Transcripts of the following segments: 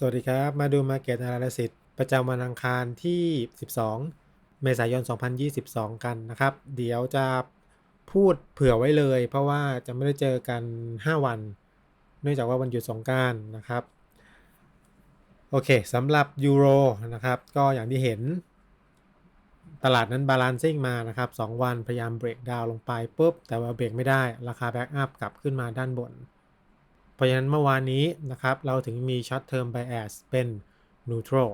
สวัสดีครับ มาดู Market Analysis ประจำวันอังคารที่ 12 เมษายน 2022 กันนะครับ เดี๋ยวจะพูดเผื่อไว้เลย เพราะว่าจะไม่ได้เจอกัน 5 วัน เนื่องจากว่าวันหยุดสงการนะครับ โอเคสำหรับยูโรนะครับ ก็อย่างที่เห็น ตลาดนั้นบาลานซิ่งมานะครับ 2 วันพยายามเบรกดาวลงไปปุ๊บ แต่ว่าเบรกไม่ได้ ราคาแบ็กอัพกลับขึ้นมาด้านบน เพราะฉะนั้นเมื่อวานนี้นะครับเราถึงมี short term bias เป็น neutral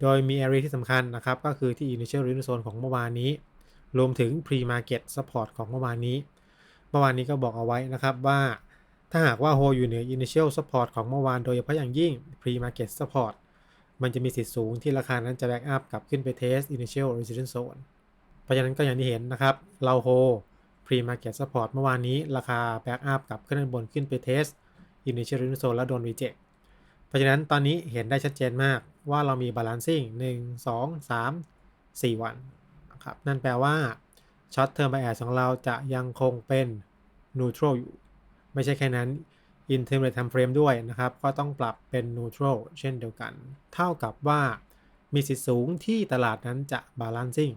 โดยมี area ที่สำคัญนะครับ ก็คือที่ initial return zone ของเมื่อวานนี้ รวมถึง pre market support ของเมื่อวานนี้ เมื่อวานนี้ก็บอกเอาไว้นะครับว่า ถ้าหากว่า hold อยู่เหนือ initial support ของเมื่อวานโดยเฉพาะอย่างยิ่ง pre market support มันจะมีสิทธิ์สูงที่ราคานั้นจะ back up กลับขึ้นไป test initial resistance zone เพราะฉะนั้นก็อย่างที่เห็นนะครับ เรา hold pre market support เมื่อวานนี้ราคา back up กลับขึ้นบนขึ้นไป test initial resistance zone แล้วโดน reject เพราะฉะนั้นตอนนี้เห็นได้ชัดเจนมากว่าเรามี balancing 1 2 3 4 วันนะครับนั่นแปลว่า short term bias ของเราจะยังคงเป็น neutral อยู่ ไม่ใช่แค่นั้น intermediate time frame ด้วยนะครับ ก็ต้องปรับเป็น neutral เช่นเดียวกัน เท่ากับว่ามีสิทธิ์สูงที่ตลาดนั้นจะ balancing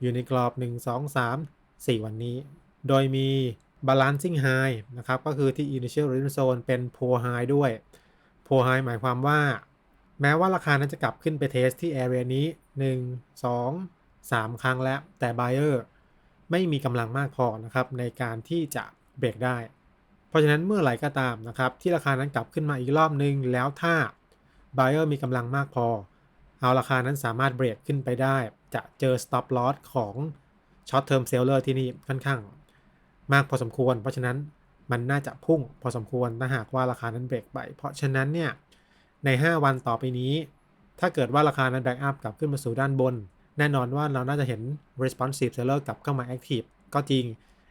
อยู่ในกรอบ 1 2 3 4 วันนี้ โดยมี balancing high นะครับก็คือที่ initial resistance zone เป็น pull high ด้วย pull high หมายความว่า แม้ว่าราคานั้นจะกลับขึ้นไปเทสที่ area นี้ 1 2 3 ครั้งแล้ว แต่ buyer ไม่มีกำลังมากพอนะครับในการที่จะเบรกได้ เพราะฉะนั้นเมื่อไหร่ก็ตามนะครับที่ราคานั้นกลับขึ้นมาอีกรอบนึง แล้วถ้า buyer มีกำลังมากพอ เอาราคานั้นสามารถเบรกขึ้นไปได้ จะเจอ stop loss ของ short term seller ที่นี่ค่อนข้าง มากพอสมควร เพราะฉะนั้นมันน่าจะพุ่งพอสมควรถ้าหากว่าราคานั้นเบรกไป เพราะฉะนั้นเนี่ยใน 5 วันต่อไปนี้ ถ้าเกิดว่าราคานั้นแบ็กอัพกลับขึ้นมาสู่ด้านบน แน่นอนว่าเราน่าจะเห็น responsive seller กลับเข้ามา active ก็จริง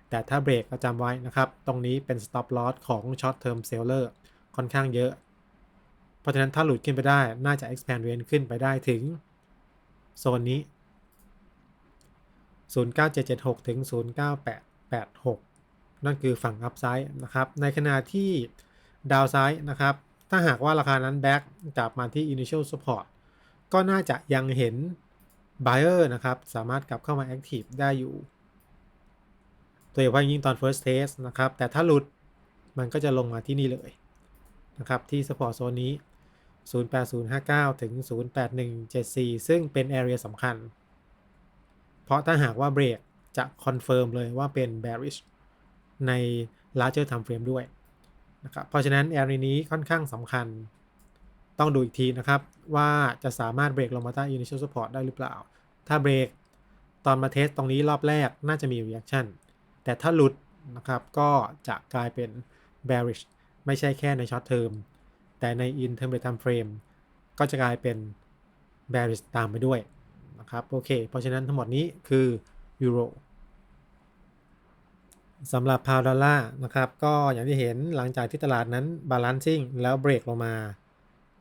แต่ถ้าเบรกก็จำไว้นะครับ ตรงนี้เป็น stop loss ของ short term seller ค่อนข้างเยอะ เพราะฉะนั้นถ้าหลุดขึ้นไปได้น่าจะ expand range ขึ้นไปได้ถึงโซนนี้ 09776 ถึง 09886 นั่นคือฝั่ง upside นะครับในขณะที่ downside นะครับถ้าหากว่าราคานั้น back กลับมาที่ initial support ก็น่าจะยังเห็น buyer นะครับสามารถกลับเข้ามา active ได้อยู่โดยเฉพาะยิ่งตอน first test นะครับแต่ถ้าหลุดมันก็จะลงมาที่นี่เลยนะครับที่ support zone นี้ 08059 ถึง 08174 ซึ่งเป็น area สำคัญ เพราะถ้าหากว่าเบรกจะคอนเฟิร์มเลยว่าเป็น bearish ใน larger time frame ด้วยนะครับเพราะฉะนั้น area นี้ค่อนข้างสำคัญ ต้องดูอีกทีนะครับ ว่าจะสามารถเบรกลงมาใต้ initial support ได้หรือเปล่า ถ้าเบรกตอนมาเทสตรงนี้รอบแรกน่าจะมี reaction แต่ถ้าหลุดนะครับก็จะกลายเป็น bearish ไม่ใช่แค่ใน short term แต่ใน intermediate time frame ก็จะกลายเป็น bearish ตามไปด้วยนะครับโอเค เพราะฉะนั้นทั้งหมดนี้คือยูโร สำหรับพาวดอลลาร์นะครับ ก็อย่างที่เห็นหลังจากที่ตลาดนั้น balancing แล้วเบรกลงมา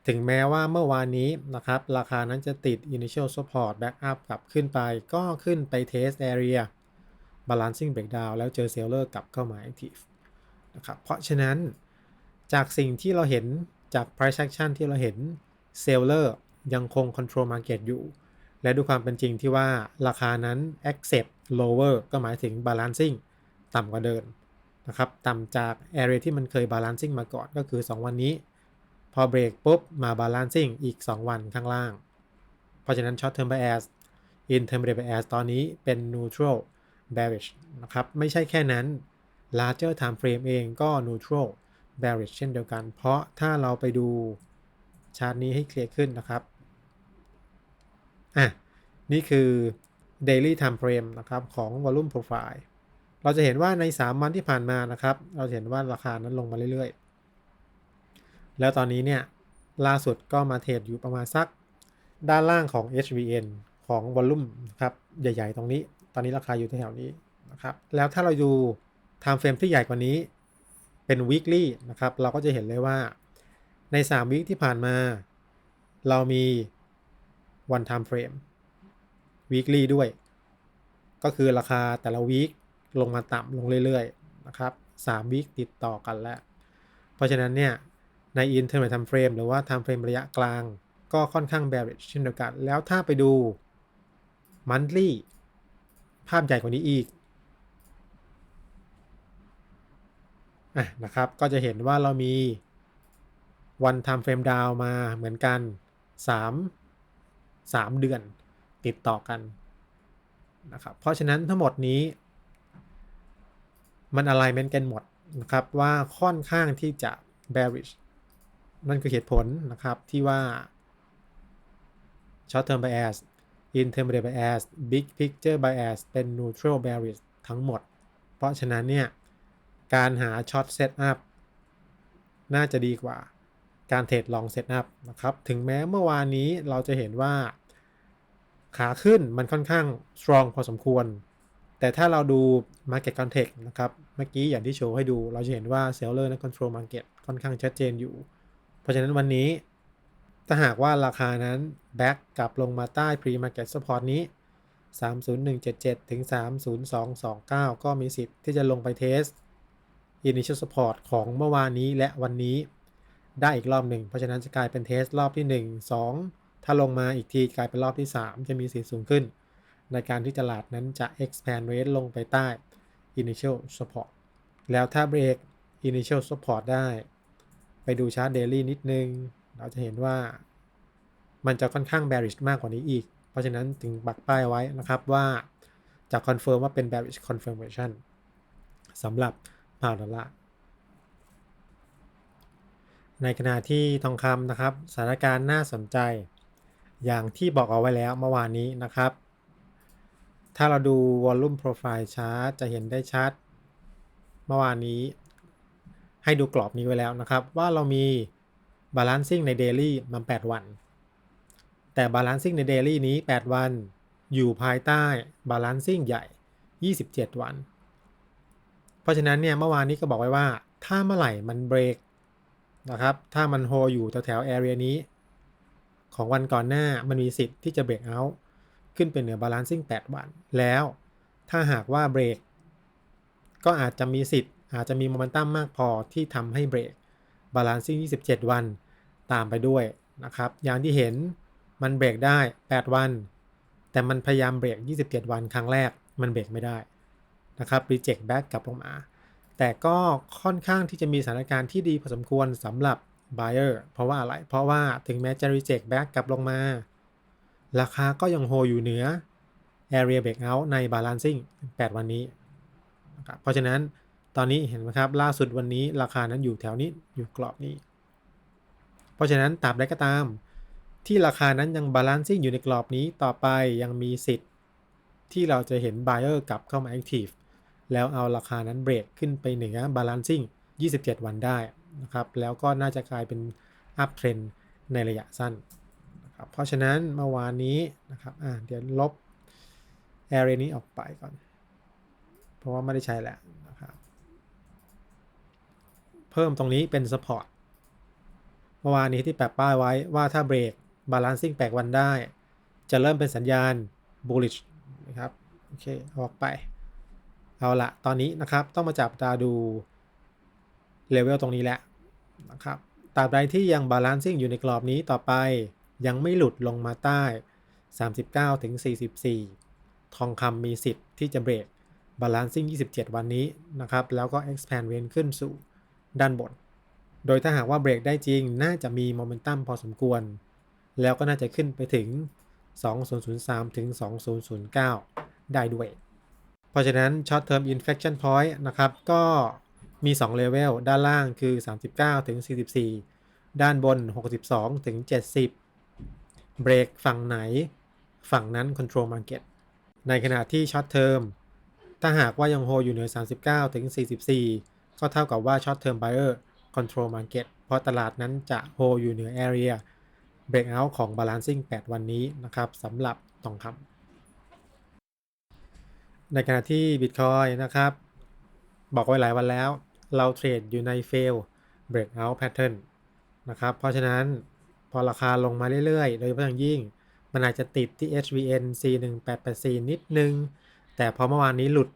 ถึงแม้ว่าเมื่อวานนี้นะครับ ราคานั้นจะติด initial support back up กลับขึ้นไป ก็ขึ้นไป test area balancing breakdown แล้วเจอ seller กลับเข้ามา active นะครับเพราะฉะนั้นจากสิ่งที่เราเห็นจาก price action ที่เราเห็น seller ยังคง control market อยู่ และดูความเป็นจริงที่ว่าราคานั้น accept lower ก็หมายถึง balancing ต่ำกว่าเดิมนะครับต่ำจาก area ที่มันเคย balancing มาก่อนก็คือ 2 วันนี้ พอเบรกปุ๊บ มา balancing อีก 2 วันข้างล่าง เพราะฉะนั้น short term bias in term bias ตอนนี้เป็น neutral bearish นะครับ ไม่ใช่แค่นั้น larger time frame เองก็ neutral bearish เช่นเดียวกัน เพราะถ้าเราไปดูชาร์ตนี้ให้เคลียร์ขึ้นนะครับ อะ นี่คือ daily time frame นะครับของ volume profile เราจะเห็นว่าใน 3 วันที่ผ่านมานะครับ เราเห็นว่าราคานั้นลงมาเรื่อยๆ แล้วตอนนี้เนี่ยล่าสุดก็มาเทรดอยู่ประมาณสัก ด้านล่างของ HVN ของ volume นะครับใหญ่ๆ ตรงนี้ ตอนนี้ราคาอยู่แถวๆนี้นะครับ แล้วถ้าเราดู time frame ที่ใหญ่กว่านี้เป็น weekly นะครับ เราก็จะเห็นเลยว่าใน 3วีคที่ผ่านมา เรามี one time frame weekly ด้วย ก็คือราคาแต่ละวีค ลงมาต่ำลงเรื่อยๆนะครับ3วีคติดต่อกันแล้ว เพราะฉะนั้นเนี่ยใน intermediate time frame หรือว่า time frame ระยะกลาง ก็ค่อนข้าง bearish เช่นเดียวกัน แล้วถ้าไปดู monthly ภาพใหญ่กว่านี้อีกอะนะครับก็จะเห็นว่าเรามี one time frame down มาเหมือนกัน 3 3 เดือนติดต่อกันนะครับเพราะฉะนั้นทั้งหมดนี้ มัน alignment กันหมดนะครับว่าค่อนข้างที่จะ bearish นั่นคือเหตุผลนะครับที่ว่า short term bias intermediate bias big picture bias เป็น neutral bearish ทั้งหมด เพราะฉะนั้นเนี่ย การหา short setup น่าจะดีกว่าการเทรด long setup นะครับ ถึงแม้เมื่อวานนี้เราจะเห็นว่า ขาขึ้นมันค่อนข้าง strong พอสมควร แต่ถ้าเราดู market context นะครับ เมื่อกี้อย่างที่โชว์ให้ดู เราจะเห็นว่า seller และ control market ค่อนข้างชัดเจนอยู่ เพราะฉะนั้นวันนี้ ถ้าหากว่าราคานั้น back กลับลงมาใต้ pre market support นี้ 30177 ถึง 30229 ก็มีสิทธิ์ที่จะลงไปเทส initial support ของเมื่อวานนี้และวันนี้ได้อีกรอบหนึ่ง เพราะฉะนั้นจะกลายเป็นเทสรอบที่ 1 2 ถ้าลงมาอีกทีกลายเป็นรอบที่ 3 จะมีสิทธิ์สูงขึ้น ในการที่ตลาดนั้นจะ expand rate ลงไปใต้ initial support แล้วถ้า break initial support ได้ ไปดูชาร์ต daily นิดนึง เราจะเห็นว่ามันจะค่อนข้าง bearish มากกว่านี้อีก เพราะฉะนั้นถึงปักป้ายไว้นะครับว่าจะคอนเฟิร์มว่าเป็น bearish confirmation สำหรับพาวดอลลาร์ในขณะที่ทองคำนะครับสถานการณ์น่าสนใจ อย่างที่บอกเอาไว้แล้วเมื่อวานนี้นะครับ ถ้าเราดู volume profile chart จะเห็นได้ชัด เมื่อวานนี้ให้ดูกรอบนี้ไว้แล้วนะครับ ว่าเรามี balancing ใน daily มัน 8 วัน แต่ balancing ใน daily นี้ 8 วัน อยู่ภายใต้ balancing ใหญ่ 27 วัน เพราะฉะนั้นเนี่ยเมื่อวานนี้ก็บอกไว้ว่า ถ้าเมื่อไหร่มันเบรกนะครับ ถ้ามันโฮอยู่แถวแถวแอเรียนี้ ของวันก่อนหน้ามันมีสิทธิ์ที่จะเบรกเอาท์ ขึ้นเป็นเหนือบาลานซิ่ง8 วัน แล้วถ้าหากว่าเบรกก็อาจจะมีสิทธิ์ อาจจะมีโมเมนตัมมากพอที่ทำให้เบรกบาลานซิ่ง27 วันตามไปด้วยนะครับ อย่างที่เห็นมันเบรกได้ 8 วัน แต่มันพยายามเบรก 27 วันครั้งแรกมันเบรกไม่ได้นะครับรีเจ็คแบ็กกลับลงมา แต่ก็ค่อนข้างที่จะมีสถานการณ์ที่ดีพอสมควรสำหรับ buyer เพราะว่าอะไร เพราะว่าถึงแม้จะ reject back กลับลงมา ราคาก็ยังโฮอยู่เหนือ area breakout ใน balancing 8 วันนี้นะครับเพราะฉะนั้นตอนนี้เห็นไหมครับ ล่าสุดวันนี้ราคานั้นอยู่แถวนี้อยู่กรอบนี้ เพราะฉะนั้นตราบใดก็ตาม ที่ราคานั้นยัง balancing อยู่ในกรอบนี้ต่อไปยังมีสิทธิ์ ที่เราจะเห็น buyer กลับเข้ามา active แล้วเอาราคานั้นเบรกขึ้นไปเหนือ balancing 27 วันได้นะครับ แล้วก็น่าจะกลายเป็น up trend ในระยะสั้น นะครับเพราะฉะนั้นเมื่อวานนี้นะครับอ่าเดี๋ยวลบ area นี้ออกไปก่อน เพราะว่าไม่ได้ใช้แล้วนะครับ เพิ่มตรงนี้เป็น support เมื่อวานนี้ที่แปะป้ายไว้ว่าถ้าเบรก balancing 8วันได้ จะเริ่มเป็นสัญญาณ bullish นะครับ โอเค ออกไป เอาละตอนนี้นะครับ ต้องมาจับตาดูเลเวลตรงนี้แหละนะครับตราบใดที่ยังบาลานซิ่งอยู่ในกรอบนี้ต่อไป ยังไม่หลุดลงมาใต้ 39ถึง44 ทองคำมีสิทธิ์ที่จะเบรกบาลานซิ่ง27 วันนี้นะครับ แล้วก็ expand range ขึ้นสู่ด้านบน โดยถ้าหากว่าเบรกได้จริง น่าจะมีโมเมนตัมพอสมควร แล้วก็น่าจะขึ้นไปถึง 2003 ถึง 2009 ได้ด้วย เพราะฉะนั้น short term inflection point นะครับ ก็มี 2 level ด้านล่างคือ 39 ถึง 44 ด้านบน 62 ถึง 70 เบรกฝั่งไหน ฝั่งนั้น control market ในขณะที่ short term ถ้าหากว่ายังโฮอยู่เหนือ 39 ถึง 44 ก็เท่ากับว่า short term buyer control market เพราะตลาดนั้นจะโฮอยู่เหนือ area breakout ของ balancing 8 วันนี้นะครับสำหรับทองคำในขณะที่ Bitcoin นะครับ บอกไว้หลายวันแล้ว เราเทรดอยู่ใน fail breakout pattern นะครับ เพราะฉะนั้น อราคาลงมาเรื่อยๆ โดยเฉพาะอย่างยิ่ง มันอาจจะติดที่ HVN C1884 นิดนึง แต่พอเมื่อวานนี้หลุด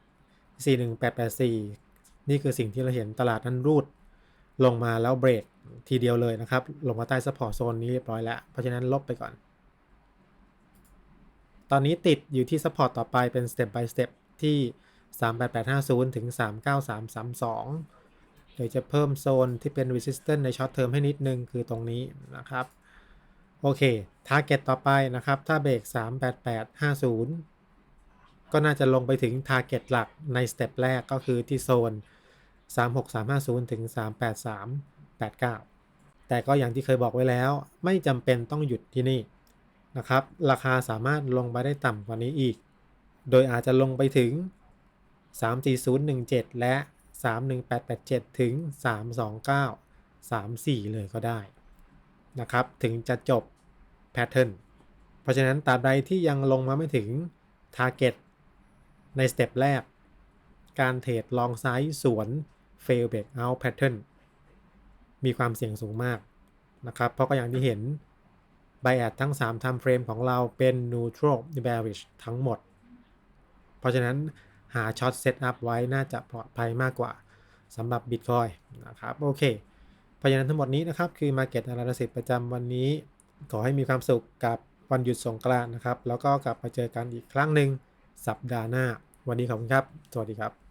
C1884 นี่คือสิ่งที่เราเห็นตลาดนั้นรูด ลงมาแล้วเบรกทีเดียวเลยนะครับ ลงมาใต้ support zone นี้เรียบร้อยแล้ว เพราะฉะนั้นลบไปก่อน ตอนนี้ติดอยู่ที่ support ต่อไปเป็น step by step ที่ 38850 ถึง 39332โดยจะเพิ่มโซนที่เป็น resistance ใน short term ให้นิดนึงคือตรงนี้นะครับ โอเค target ต่อไปนะครับ ถ้าเบรก38850 ก็น่าจะลงไปถึง target หลักในสเต็ปแรกก็คือที่โซน 36350 ถึง 38389 แต่ก็อย่างที่เคยบอกไว้แล้ว ไม่จำเป็นต้องหยุดที่นี่นะครับ ราคาสามารถลงไปได้ต่ำกว่านี้อีก โดยอาจจะลงไปถึง 34017 และ 31887 ถึง 329 34 เลยก็ได้ นะครับ ถึงจะจบแพทเทิร์นเพราะฉะนั้นตราบใดที่ยังลงมาไม่ถึง Target ในสเต็ปแรก การเทรดลองไซส์สวน fail breakout pattern มีความเสี่ยงสูงมากนะครับ เพราะก็อย่างที่เห็น bias ทั้ง 3 time frame ของเราเป็น neutral bearish ทั้งหมด เพราะฉะนั้นหาช็อตเซตอัพไว้น่าจะปลอดภัยมากกว่าสำหรับ Bitcoin นะครับ โอเค เพราะฉะนั้นทั้งหมดนี้นะครับคือ Market Analysis ประจำวันนี้ ขอให้มีความสุขกับวันหยุดสงกรานต์นะครับ แล้วก็กลับมาเจอกันอีกครั้งหนึ่งสัปดาห์หน้า วันนี้ขอบคุณครับ สวัสดีครับ